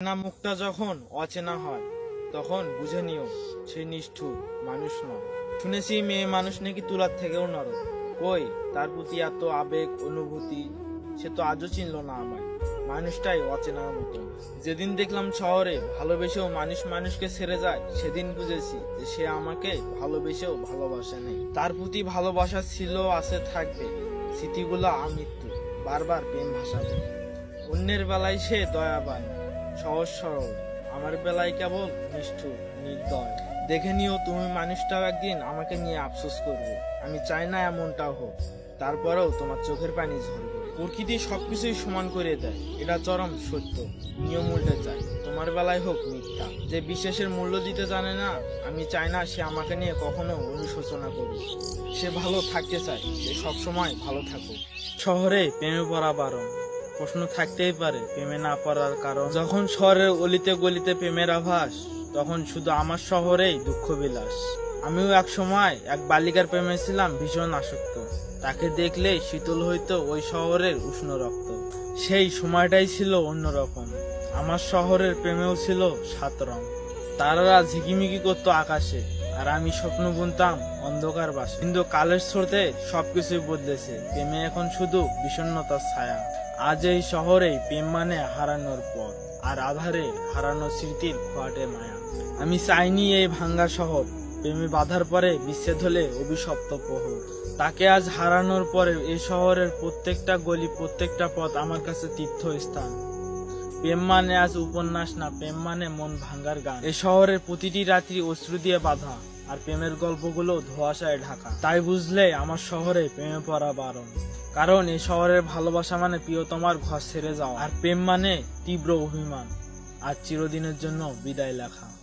চেনা মুখটা যখন অচেনা হয়, তখন বুঝে নিও সে নিষ্ঠুর মানুষ নয়। শুনেছি মেয়ে মানুষ নাকি তুলার থেকেও নরম। কই, তার প্রতি এত আবেগ, অনুভূতি, সে তো আজও চিনল না আমায়। মানুষটাই অচেনার মতো যেদিন দেখলাম শহরে ভালোবেসেও মানুষ মানুষকে ছেড়ে যায়, সেদিন বুঝেছি যে সে আমাকে ভালোবেসেও ভালোবাসে নেই। তার প্রতি ভালোবাসা ছিল, আছে, থাকবে। স্মৃতিগুলো আমৃত্যু, বারবার প্রেম ভাসাবে। অন্যের বেলায় সে দয়াবান। সহজ সরল। আমার বেলায় কেবল নিষ্ঠুর, নির্দয়। দেখে নিও, তুমি মানুষটাও একদিন আমাকে নিয়ে আফসোস করবে। আমি চাই না এমনটাও হোক। তারপরেও তোমার চোখের পানি ঝরবে। প্রকৃতি সবকিছুই সমান করে দেয়। এটা চরম সত্য। নিয়ম উল্টে যায়। তোমার বেলায় হোক মিথ্যা। যে বিশ্বাসের মূল্য দিতে জানে না, আমি চাই না সে আমাকে নিয়ে কখনো অনুশোচনা করবে সে ভালো থাকতে চায়। সে সবসময় ভালো থাকুক। শহরে প্রেমে পড়া বারণ। প্রশ্ন থাকতেই পারে, প্রেমে না পড়ার কারণ। যখন শহরের অলিতে গলিতে প্রেমের আভাস, তখন শুধু আমার শহরেই দুঃখ বিলাস। আমিও এক সময় এক বালিকার প্রেমে ছিলাম ভীষণ আসক্ত। তাকে দেখলেই শীতল হইতো ওই শহরের উষ্ণ রক্ত। সেই সময়টাই ছিল অন্যরকম। আমার শহরের প্রেমেও ছিল সাত রং। তারারা ঝিকিমিকি করতো আকাশে, আর আমি স্বপ্ন বুনতাম অন্ধকার বাসে। কিন্তু কালের স্রোতে সবকিছুই বদলেছে। প্রেমে এখন শুধু বিষণ্ণতার ছায়া। আজ এই শহরে প্রেম মানে হারানোর পর আর আধারে হারানো স্মৃতির খোয়াটে মায়া। আমি চাইনি এই ভাঙ্গা শহর, প্রেমে বাধার পরে বিচ্ছেদ হলে অভিশপ্ত প্রহর। তাকে আজ হারানোর পরে এই শহরের প্রত্যেকটা গলি, প্রত্যেকটা পথ আমার কাছে তীর্থস্থান। প্রেম মানে আজ উপন্যাস না, প্রেম মানে মন ভাঙ্গার গান। এ শহরের প্রতিটি রাত্রি অশ্রু দিয়ে বাঁধা আর প্রেমের গল্পগুলো ধোয়াশায় ঢাকা। তাই বুঝলে আমার শহরে প্রেমে পড়া বারণ। কারণ এই শহরের ভালোবাসা মানে প্রিয়তমার ঘর ছেড়ে যাওয়া। আর প্রেম মানে তীব্র অভিমান। আর চিরদিনের জন্য বিদায় লেখা।